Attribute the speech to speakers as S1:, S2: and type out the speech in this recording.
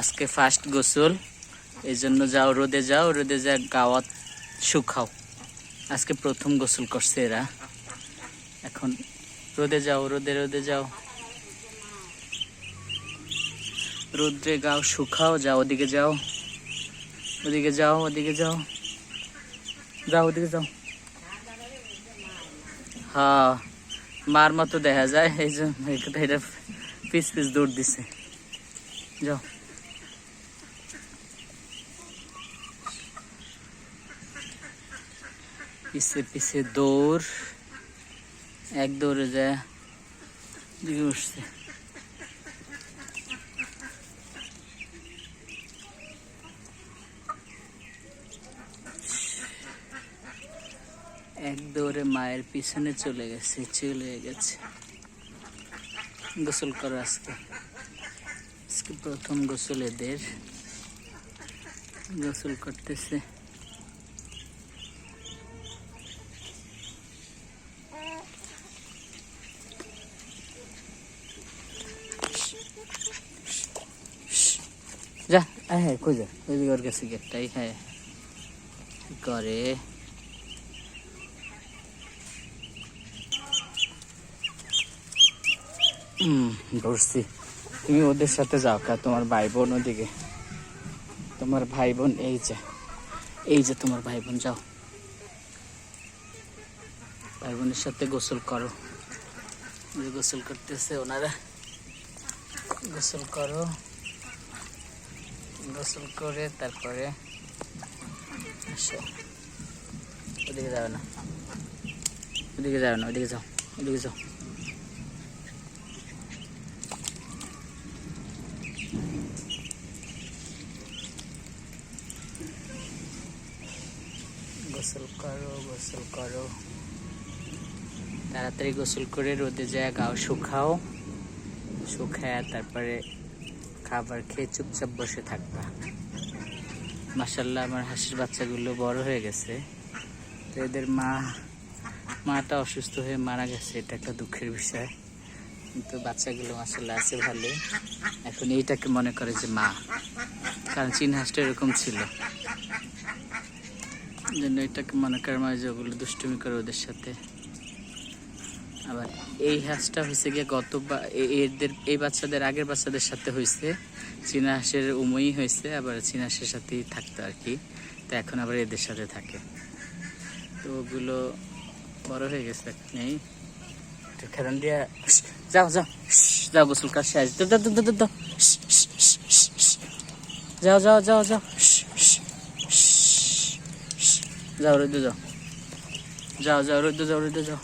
S1: আজকে ফার্স্ট গোসল। এই জন্য যাও, রোদে যাও, রোদে যা গাওয়াত শুকাও। আজকে প্রথম গোসল করছে এরা। এখন রোদে যাও, রোদে রোদে যাও। রোদ্রে গাও, শুকাও, যাও, ওদিকে যাও। ওদিকে যাও ওদিকে যাও। যাও, ওদিকে যাও। হ্যাঁ মার মতো দেখা যায়, এই জন্য পিস পিস দৌড় দিছে। যাও। পিছে পিছে দৌড়, এক দৌড়ে যায় উঠছে। এক দৌড়ে মায়ের পিছনে চলে গেছে চলে গেছে। গোসল করো আজকে। আজকে প্রথম গোসল এদের গোসল করতেছে। যা আয় হ্যাঁ কই যা ওই ওর কাছে গেটটাই হ্যাঁ কি করে হুম ধরছি তুমি ওদের সাথে যাও কা তোমার ভাই বোন ওদিকে তোমার ভাই বোন এই যে এই যে তোমার ভাই বোন যাও ভাই বোনের সাথে গোসল করো ওই যে গোসল করতেছে ওনারা গোসল করো গোসল করে তারপরে ওদিকে যাবে না। ওদিকে যাবে না, ওদিকে যাও ওদিকে যাও। গোসল করো গোসল করো। তাড়াতাড়ি গোসল করে রোদে যায় গাও শুকাও, শুকায় তারপরে খাবার খেয়ে চুপচাপ বসে থাকবা। মাসাল্লাহ আমার হাসির বাচ্চাগুলো বড় হয়ে গেছে। তো এদের মা, মাটা অসুস্থ হয়ে মারা গেছে, এটা একটা দুঃখের বিষয়। কিন্তু বাচ্চাগুলো মাসাল্লাহ আছে ভালো। এখন এইটাকে মনে করে যে মা, কারণ চীন হাঁসটা এরকম ছিল। জন্য এটাকে মনে করে মাঝে ওগুলো দুষ্টুমি করে ওদের সাথে। আবার এই হাঁসটা হয়েছে গিয়ে গত এদের এই বাচ্চাদের আগের বাচ্চাদের সাথে হয়েছে চীনা হাঁসের উমই হয়েছে আবার চীনা হাঁসের সাথেই থাকতো আর কি তো এখন আবার এদের সাথে থাকে। তো ওগুলো বড় হয়ে গেছে নেই খেলান দিয়া যাও যাও। যাও গোসল কাজ শেষ। যাও যাও যাও যাও। যাও রোদে যাও। যাও যাও রোদে যাও রোদে যাও।